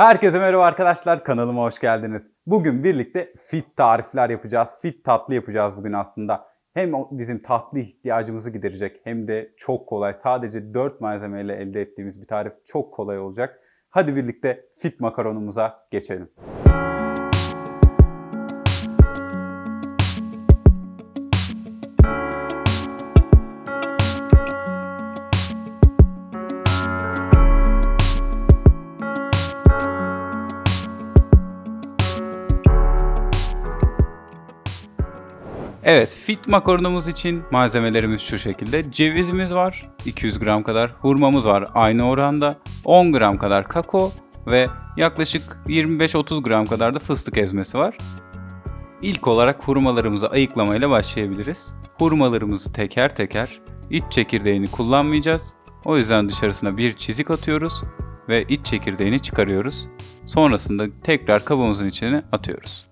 Herkese merhaba arkadaşlar kanalıma hoş geldiniz. Bugün birlikte fit tarifler yapacağız. Fit tatlı yapacağız bugün aslında. Hem bizim tatlı ihtiyacımızı giderecek hem de çok kolay. Sadece 4 malzemeyle elde ettiğimiz bir tarif çok kolay olacak. Hadi birlikte fit makaronumuza geçelim. Evet, fit makaronumuz için malzemelerimiz şu şekilde. Cevizimiz var, 200 gram kadar. Hurmamız var aynı oranda. 10 gram kadar kakao ve yaklaşık 25-30 gram kadar da fıstık ezmesi var. İlk olarak hurmalarımızı ayıklamayla başlayabiliriz. Hurmalarımızı teker teker iç çekirdeğini kullanmayacağız. O yüzden dışarısına bir çizik atıyoruz ve iç çekirdeğini çıkarıyoruz. Sonrasında tekrar kabımızın içine atıyoruz.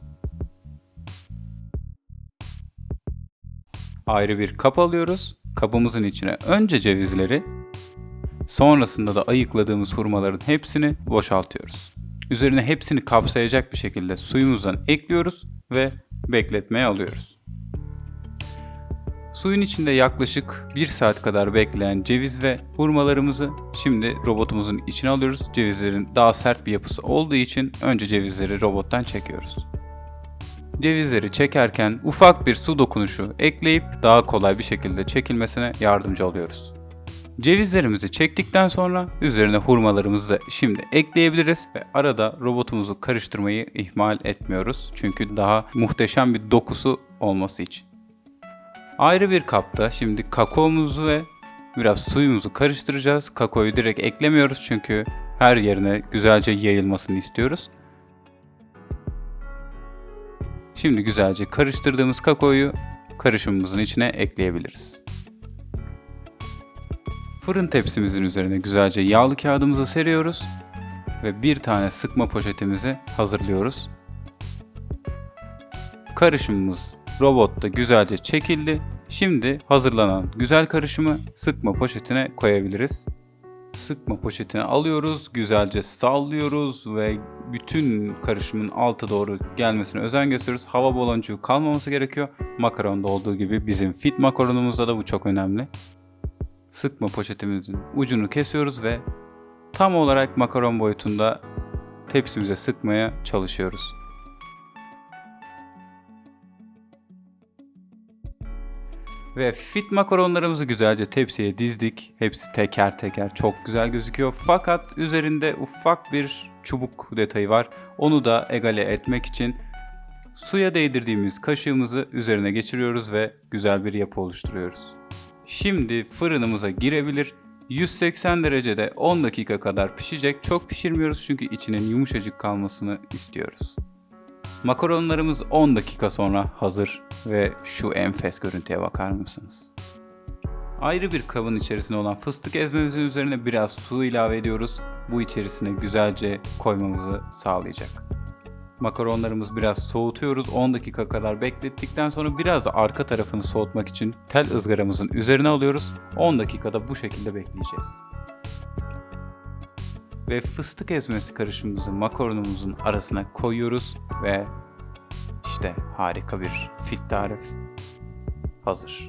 Ayrı bir kap alıyoruz. Kabımızın içine önce cevizleri, sonrasında da ayıkladığımız hurmaların hepsini boşaltıyoruz. Üzerine hepsini kapsayacak bir şekilde suyumuzdan ekliyoruz ve bekletmeye alıyoruz. Suyun içinde yaklaşık 1 saat kadar bekleyen ceviz ve hurmalarımızı şimdi robotumuzun içine alıyoruz. Cevizlerin daha sert bir yapısı olduğu için önce cevizleri robottan çekiyoruz. Cevizleri çekerken ufak bir su dokunuşu ekleyip daha kolay bir şekilde çekilmesine yardımcı oluyoruz. Cevizlerimizi çektikten sonra üzerine hurmalarımızı da şimdi ekleyebiliriz ve arada robotumuzu karıştırmayı ihmal etmiyoruz. Çünkü daha muhteşem bir dokusu olması için. Ayrı bir kapta şimdi kakaomuzu ve biraz suyumuzu karıştıracağız. Kakaoyu direkt eklemiyoruz çünkü her yerine güzelce yayılmasını istiyoruz. Şimdi güzelce karıştırdığımız kakaoyu karışımımızın içine ekleyebiliriz. Fırın tepsimizin üzerine güzelce yağlı kağıdımızı seriyoruz ve bir tane sıkma poşetimizi hazırlıyoruz. Karışımımız robotta güzelce çekildi. Şimdi hazırlanan güzel karışımı sıkma poşetine koyabiliriz. Sıkma poşetini alıyoruz, güzelce sallıyoruz ve bütün karışımın alta doğru gelmesine özen gösteriyoruz. Hava baloncuğu kalmaması gerekiyor. Makaronda olduğu gibi bizim fit makaronumuzda da bu çok önemli. Sıkma poşetimizin ucunu kesiyoruz ve tam olarak makaron boyutunda tepsimize sıkmaya çalışıyoruz. Ve fit makaronlarımızı güzelce tepsiye dizdik. Hepsi teker teker çok güzel gözüküyor. Fakat üzerinde ufak bir çubuk detayı var. Onu da egale etmek için suya değdirdiğimiz kaşığımızı üzerine geçiriyoruz ve güzel bir yapı oluşturuyoruz. Şimdi fırınımıza girebilir. 180 derecede 10 dakika kadar pişecek. Çok pişirmiyoruz çünkü içinin yumuşacık kalmasını istiyoruz. Makaronlarımız 10 dakika sonra hazır ve şu enfes görüntüye bakar mısınız? Ayrı bir kabın içerisinde olan fıstık ezmemizin üzerine biraz su ilave ediyoruz. Bu içerisine güzelce koymamızı sağlayacak. Makaronlarımızı biraz soğutuyoruz. 10 dakika kadar beklettikten sonra biraz da arka tarafını soğutmak için tel ızgaramızın üzerine alıyoruz. 10 dakikada bu şekilde bekleyeceğiz ve fıstık ezmesi karışımımızı makaronumuzun arasına koyuyoruz ve işte harika bir fit tarif hazır.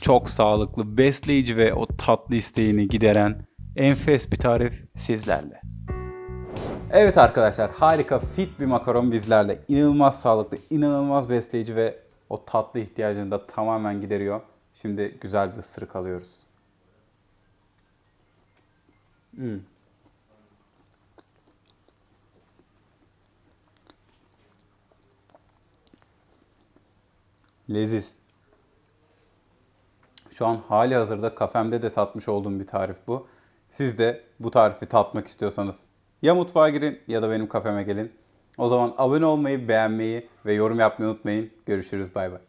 Çok sağlıklı, besleyici ve o tatlı isteğini gideren enfes bir tarif sizlerle. Evet arkadaşlar harika fit bir makaron bizlerle. İnanılmaz sağlıklı, inanılmaz besleyici ve o tatlı ihtiyacını da tamamen gideriyor. Şimdi güzel bir ısırık alıyoruz. Hmm. Leziz. Şu an hali hazırda kafemde de satmış olduğum bir tarif bu. Siz de bu tarifi tatmak istiyorsanız ya mutfağa girin ya da benim kafeme gelin. O zaman abone olmayı, beğenmeyi ve yorum yapmayı unutmayın. Görüşürüz bay bay.